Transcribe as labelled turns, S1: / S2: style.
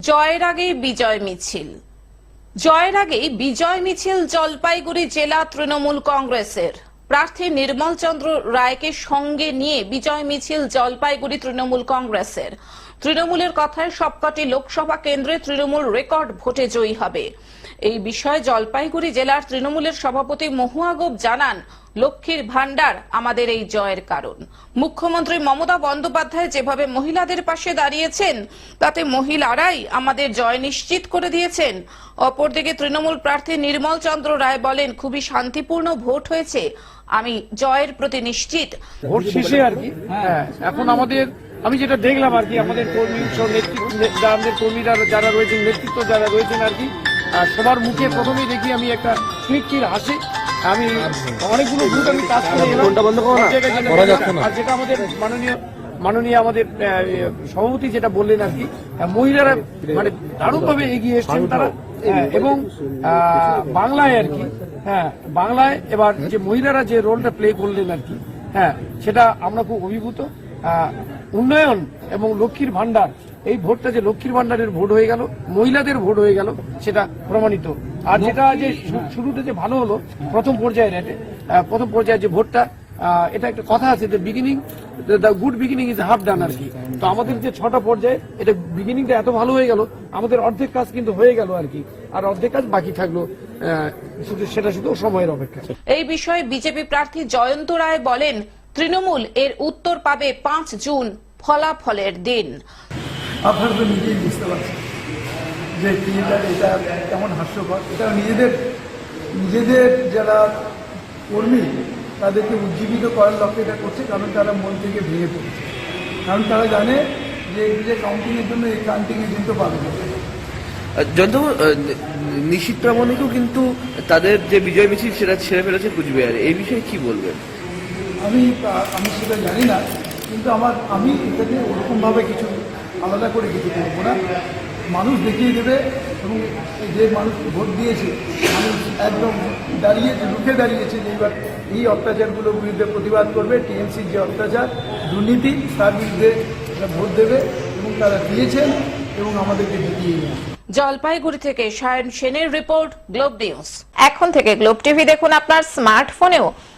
S1: জয়ের আগেই বিজয় মিছিল। জয়ের আগেই বিজয় মিছিল জলপাইগুড়ি জেলা তৃণমূল কংগ্রেসের। প্রার্থী নির্মল চন্দ্র রায়কে সঙ্গে নিয়ে বিজয় মিছিল জলপাইগুড়ি তৃণমূল কংগ্রেসের। তৃণমূলের কথায় সবকটি লোকসভা কেন্দ্রে তৃণমূল রেকর্ড ভোটে জয়ী হবে। এই বিষয়ে জলপাইগুড়ি জেলার তৃণমূলের সভাপতি মহুয়া গোপ জানান, লক্ষ্মীর ভান্ডার আমাদের এই জয়ের কারণ। মুখ্যমন্ত্রী মমতা বন্দ্যোপাধ্যায় যেভাবে মহিলাদের পাশে দাঁড়িয়েছেন, তাতে মহিলারাই আমাদের জয় নিশ্চিত করে দিয়েছেন। অপরদিকে তৃণমূল প্রার্থী নির্মল চন্দ্র রায় বলেন, খুবই শান্তিপূর্ণ ভোট হয়েছে, আমি জয়ের প্রতি নিশ্চিত।
S2: ভোট শেষে আর কি? হ্যাঁ এখন আমাদের, আমি যেটা দেখলাম আর কি, আমাদের কর্মী নেতৃত্ব যারা রয়েছেন, নেতৃত্ব যারা রয়েছেন আর কি সবার মুখে প্রথমেই দেখি আমি একটা ক্লিকটির হাসি। আমি অনেকগুলো বুথ আমি কাজ করে এলাম। আর যেটা আমাদের মাননীয় মাননীয় আমাদের সভাপতি যেটা বললেন আর কি মহিলারা মানে দারুণভাবে এগিয়ে এসছেন তারা। হ্যাঁ, এবং বাংলায় আর কি হ্যাঁ বাংলায় এবার যে মহিলারা যে রোলটা প্লে করলেন আর কি হ্যাঁ সেটা আমরা খুব অভিভূত। উন্নয়ন এবং লক্ষ্মীর ভান্ডার এই ভোটটা যে লক্ষ্মীর ভান্ডারের ভোট হয়ে গেল, মহিলাদের ভোট হয়ে গেল, সেটা প্রমাণিত। আর যেটা যে শু- শুরুতে যে ভালো হলো, প্রথম পর্যায়ের প্রথম পর্যায়ে যে ভোটটা এটা একটা কথা আছে যে beginning the good beginning is half done আর কি। তো আমাদের যে ছটা পর্যায়ে, এটা বিগিনিংটা এত ভালো হয়ে গেল, আমাদের অর্ধেক কাজ কিন্তু হয়ে গেল আর কি। আর অর্ধেক কাজ বাকি থাকল শুধু সেটা শুধু সময়ের অপেক্ষা।
S1: এই বিষয়ে বিজেপি প্রার্থী জয়ন্ত রায় বলেন, তৃণমূল এর উত্তর পাবে পাঁচ জুন ফলাফলের দিন।
S3: আপনারা তো নিজেই বুঝতে পারছেন যে ক্রিয়েটার এটা কেমন হাস্যকর। এটা নিজেদের নিজেদের যারা কর্মী তাদেরকে উজ্জীবিত করার লক্ষ্যে এটা করছে কারণ তারা মন থেকে ভেঙে পড়ছে। কারণ তারা জানে যে এই যে কাউন্টিংয়ের জন্য এই কাউন্টিং এজেন্টও পাবে।
S4: যত নিশীত প্রামাণিকও কিন্তু তাদের যে বিজয় মিছিল সেটা ছেড়ে ফেলেছে কুচবিহারে। এই বিষয়ে কি বলবেন?
S3: আমি আমি সেটা জানি না কিন্তু আমার আমি এটাকে ওরকমভাবে কিছু আলাদা করে কিছু করব না। মানুষ দেখিয়ে দেবে এবং যে মানুষ ভোট দিয়েছে মানুষ একদম দাঁড়িয়েছে রুখে দাঁড়িয়েছে যে এবার এই অত্যাচারগুলোর বিরুদ্ধে প্রতিবাদ করবে। টিএমসির যে অত্যাচার দুর্নীতি তার বিরুদ্ধে ভোট দেবে এবং তারা দিয়েছেন এবং আমাদেরকে জিতিয়ে নিয়ে
S1: জলপাইগুড়ি থেকে সায়ন সেনের রিপোর্ট গ্লোব নিউজ। এখন থেকে গ্লোব টিভি দেখুন আপনার স্মার্টফোনেও।